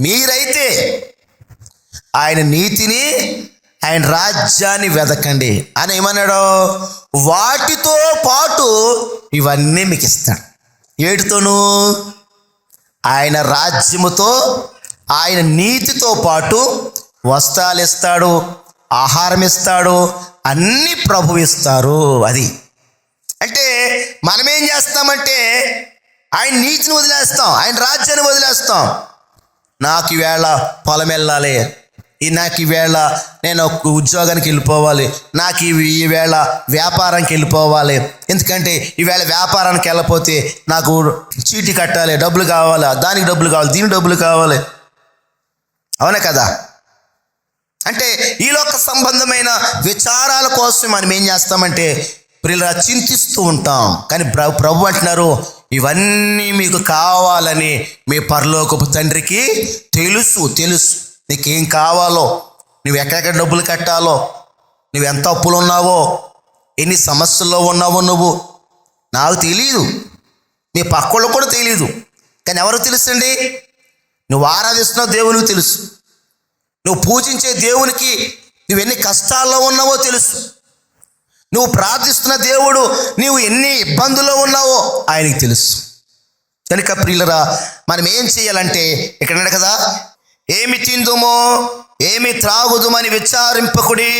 మీరైతే ఆయన నీతిని ఆయన రాజ్యాన్ని వెదకండి. అని ఏమన్నాడు? వాటితో పాటు ఇవన్నీ మీకు ఇస్తాడు. ఏటితోనూ? ఆయన రాజ్యముతో ఆయన నీతితో పాటు వస్త్రాలు ఇస్తాడు ఆహారం ఇస్తాడు అన్ని ప్రభు ఇస్తారు. అది. అంటే మనమేం చేస్తామంటే ఆయన నీతిని వదిలేస్తాం ఆయన రాజ్యాన్ని వదిలేస్తాం. నాకు ఈవేళ పొలం వెళ్ళాలి. ఈ నాకు ఈవేళ నేను ఒక ఉద్యోగానికి వెళ్ళిపోవాలి. నాకు ఈ ఈవేళ వ్యాపారానికి వెళ్ళిపోవాలి. ఎందుకంటే ఈవేళ వ్యాపారానికి వెళ్ళకపోతే నాకు చీటీ కట్టాలి డబ్బులు కావాలి. దానికి డబ్బులు కావాలి దీనికి డబ్బులు కావాలి. అవునా కదా? అంటే ఈ లోక సంబంధమైన విచారాల కోసం మనం ఏం చేస్తామంటే ప్రియుల చింతిస్తూ ఉంటాం. కానీ ప్రభు ప్రభు అంటున్నారు ఇవన్నీ మీకు కావాలని మీ పరలోకపు తండ్రికి తెలుసు తెలుసు. నీకేం కావాలో? నువ్వు ఎక్కడెక్కడ డబ్బులు కట్టాలో? నువ్వు ఎంత అప్పులు ఉన్నావో? ఎన్ని సమస్యల్లో ఉన్నావో నువ్వు? నాకు తెలియదు మీ పక్కళ్ళు కూడా తెలియదు కానీ ఎవరు తెలుసండి? నువ్వు ఆరాధిస్తున్న దేవునికి తెలుసు. నువ్వు పూజించే దేవునికి నువ్వు ఎన్ని కష్టాల్లో ఉన్నావో తెలుసు. నువ్వు ప్రార్థిస్తున్న దేవుడు నీవు ఎన్ని ఇబ్బందుల్లో ఉన్నావో ఆయనకి తెలుసు. కనుక ప్రియులరా మనం ఏం చేయాలంటే ఇక్కడ కదా ఏమి తిందుమో ఏమి త్రాగుదుమని విచారింపకుడి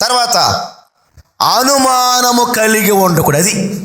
తర్వాత అనుమానము కలిగి ఉండకూడదు అది